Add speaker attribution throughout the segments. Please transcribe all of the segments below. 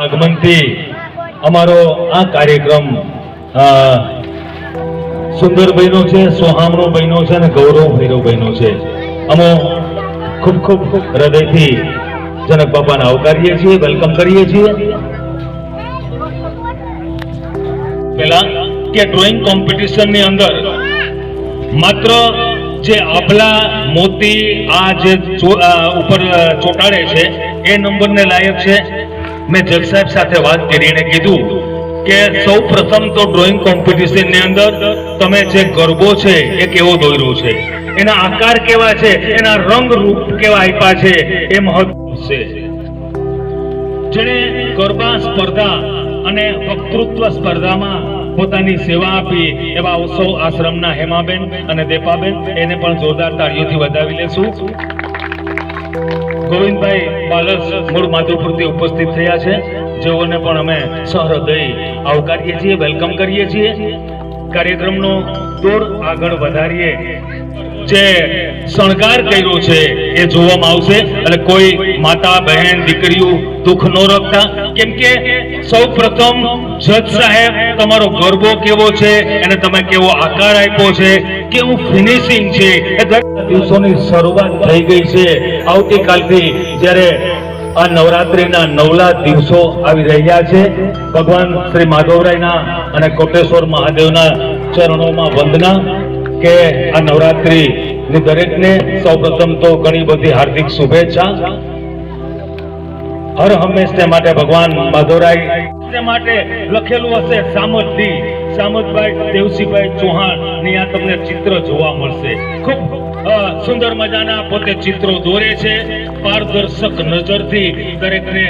Speaker 1: આગમનથી અમારો આ કાર્યક્રમ સુંદર બહેનો છે સોહામણોભાઈનો છે અને ગૌરવભાઈનો છે. અમો ખૂબ ખૂબ હૃદયથી જનક બાપાને આવકારીએ છીએ, વેલકમ કરીએ છીએ. પેલા કે ડ્રોઈંગ કોમ્પિટિશનની અંદર માત્ર જે આભલા મોતી આ જે ઉપર ચોંટાડે છે, એ નંબરને લાયક છે. મેં જજ સાહેબ સાથે વાત કરીને કીધું કે સૌ પ્રથમ તો ડ્રોઈંગ કોમ્પિટિશનની અંદર તમે જે ગરબો છે એ કેવો દોર્યો છે? એના આકાર કેવા છે? એના રંગ રૂપ કેવા આપ્યા છે? એ મહત્વ છે. જેણે ગરબા સ્પર્ધા અને વક્તૃત્વ સ્પર્ધામાં પોતાની સેવા આપી એવા સૌ આશ્રમના હેમાબેન અને દેપાબેન, એને પણ જોરદાર તાળીઓથી વધાવી લેશું. ગોવિંદભાઈ બાલસ મૂળ માધુપુરથી ઉપસ્થિત થયા છે. જેઓને પણ અમે સહૃદય આવકારીએ છીએ, વેલકમ કરીએ છીએ. કાર્યક્રમનો દોર આગળ વધારીએ. જે શણગાર કર્યો છે એ જોવામાં આવશે. એટલે કોઈ માતા, બહેન, દીકરીઓ દુઃખ ન રખતા. કેમ કે સૌ પ્રથમ જજ સાહેબ, તમારો ગરબો કેવો છે અને તમે કેવો આકાર આપ્યો છે, કેવું ફિનિશિંગ છે? દિવસોની શરૂઆત થઈ ગઈ છે. આવતીકાલથી જ્યારે આ નવરાત્રિના નવલા દિવસો આવી રહ્યા છે, ભગવાન શ્રી માધવરાયના અને કોટેશ્વર મહાદેવના ચરણોમાં વંદના કે આ નવરાત્રિ દરેકને સૌપ્રથમ તો ઘણી બધી હાર્દિક શુભેચ્છા. હર હંમેશને માટે ભગવાન માધોરાય માટે લખેલું હશે સામતથી સામતભાઈ દેવસીભાઈ ચૌહાણની આ તમને ચિત્ર જોવા મળશે. ખૂબ સુંદર મજાના પોતે ચિત્રો દોરે છે. પારદર્શક નજરથી દરેકને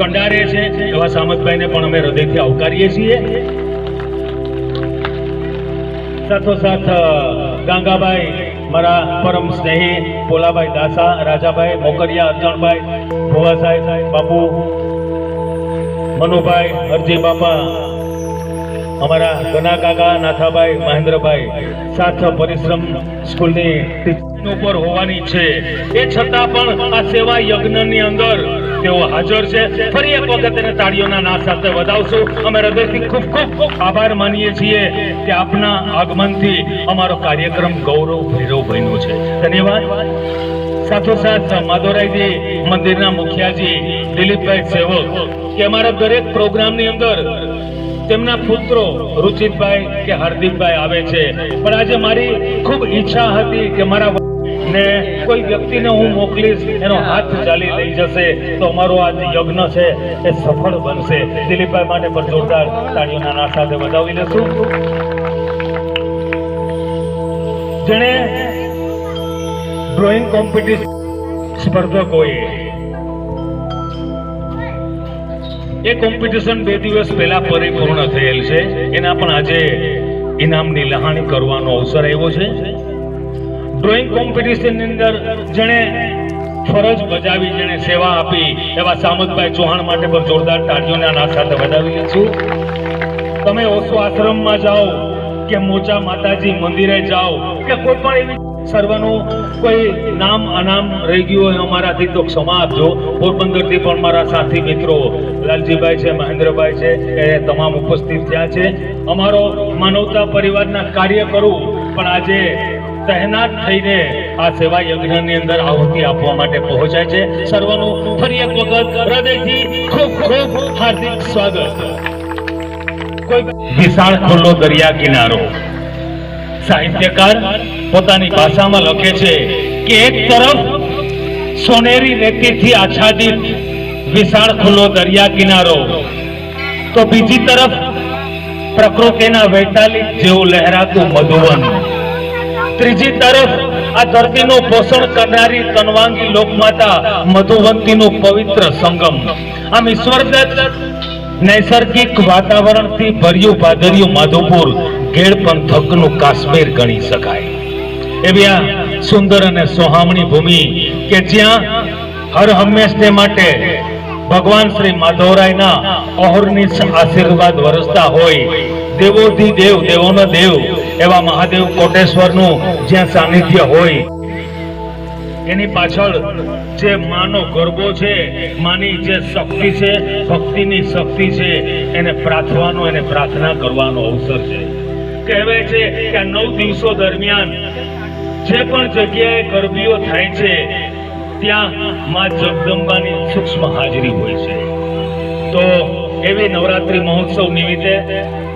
Speaker 1: કંડારે છે. એવા સામતભાઈને પણ અમે હૃદયથી આવકારીએ છીએ. સાથોસાથ ગાંગાભાઈ મારા પરમ સ્નેહી પોલાભાઈ દાસા, રાજાભાઈ, મોકરિયા, અર્જણભાઈ, ભોવા સાહેબ, બાપુ, મનુભાઈ, અરજી બાપા, અમારા ઘના કાકા, નાથાભાઈ, મહેન્દ્રભાઈ, સાથ પરિશ્રમ સ્કૂલની ઉપર હોવાની છે. એ છતાં પણ આ સેવા યજ્ઞની અંદર તેઓ હાજર છે. ફરી એક વખત એને તાળીઓના નાદ સાથે વધાવશું. અમે હૃદયથી ખૂબ ખૂબ આભાર માનીએ છીએ કે આપના આગમનથી અમારો કાર્યક્રમ ગૌરવ ભૈરવ બન્યો છે. ધન્યવાદ. સાથોસાથ માધવરાયજી મંદિરના મુખિયાજી, દિલીપભાઈ સેવક, કે અમારા દરેક પ્રોગ્રામની અંદર તેમના પુત્રો રુચિતભાઈ કે હાર્દિકભાઈ આવે છે. પણ આજે મારી ખૂબ ઈચ્છા હતી કે મારા ને કોઈ વ્યક્તિને હું મોકલીશ, એનો હાથ ચાલી લઈ જશે, તો અમારો આ જે યજ્ઞ છે, એ સફળ બનશે. દિલીપભાઈ માટે પણ જોરદાર તાળીઓના નાદ સાથે બતાવી લેશું. જેણે ડ્રોઈંગ કોમ્પિટિશન સ્પર્ધકોએ એ કોમ્પિટિશન બે દિવસ પહેલા પરિપૂર્ણ થયેલ છે. એના પણ આજે ઇનામની લહાણી કરવાનો અવસર આવ્યો છે. ડ્રોઈંગ કોમ્પિટિશનની અંદર જેણે ફરજ બજાવી, જેણે સેવા આપી, એવા સામતભાઈ ચૌહાણ માટે પણ જોરદાર તાળીઓના નાદ સાથે વધાવીએ છું તમે ઓશો આશ્રમમાં જાઓ કે મોચા માતાજી મંદિરે જાઓ કે કોઈ પણ એવી સર્વનું કોઈ નામ અનામ રહી ગયું હોય અમારાથી તો ક્ષમા આપજો. પોરબંદરથી પણ મારા સાથી મિત્રો, લાલજીભાઈ છે, મહેન્દ્રભાઈ છે, એ તમામ ઉપસ્થિત થયા છે. અમારો માનવતા પરિવારના કાર્ય કરું, પણ આજે તહેનાત થઈને આ સેવા યજ્ઞની અંદર આહુતિ આપવા માટે પહોંચાય છે. સર્વનું ફરી એક વખત હૃદયથી ખૂબ ખૂબ હાર્દિક સ્વાગત. વિશાળ ખુલ્લો દરિયા કિનારો સાહિત્યકાર પોતાની ભાષામાં લખે છે કે એક તરફ સોનેરી રેતીથી આચ્છાદિત વિશાળ ખુલ્લો દરિયા કિનારો, તો બીજી તરફ પ્રકૃતિના વૈતાલિક જેવું લહેરાતું મધુવન. ત્રીજી તરફ આ ધરતીનું પોષણ કરનારી તનવાંગી લોકમાતા મધુવંતીનું પવિત્ર સંગમ. આમ ઈશ્વરદત્ત નૈસર્ગિક વાતાવરણથી ભર્યું ભાદર્યું માધવપુર ઘેડ પંથકનું કાશ્મીર ગણી શકાય. એવી આ સુંદર અને સોહામણી ભૂમિ કે જ્યાં હર હંમેશને માટે ભગવાન શ્રી માધવરાયના અહોરનિશ આશીર્વાદ વરસતા હોય. દેવોથી દેવ, દેવોનો દેવ એવા મહાદેવ કોટેશ્વરનું જ્યાં સાનિધ્ય હોય, એની પાછળ જે માનો ગરબો છે, માની જે શક્તિ છે, ભક્તિની શક્તિ છે, એને પ્રાર્થવાનો, એને પ્રાર્થના કરવાનો અવસર છે. કહેવાય છે કે નવ દિવસો દરમિયાન જે પણ જગ્યાએ ગરબીઓ થાય છે, ત્યાં માં જગદંબાની સૂક્ષ્મ હાજરી હોય છે. તો એવી નવરાત્રી મહોત્સવ નિમિત્તે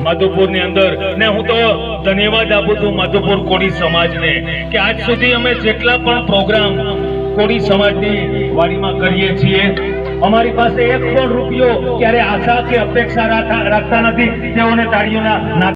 Speaker 1: માધુપુરની અંદર, ને હું તો ધન્યવાદ આપું છું માધુપુર કોળી સમાજને કે આજ સુધી અમે જેટલા પણ પ્રોગ્રામ કોળી સમાજની વાડીમાં કરીએ છીએ, અમારી પાસે એક પણ રૂપિયો ક્યારે આશા કે અપેક્ષા રાખતા નથી, તેઓને તાળીઓના ના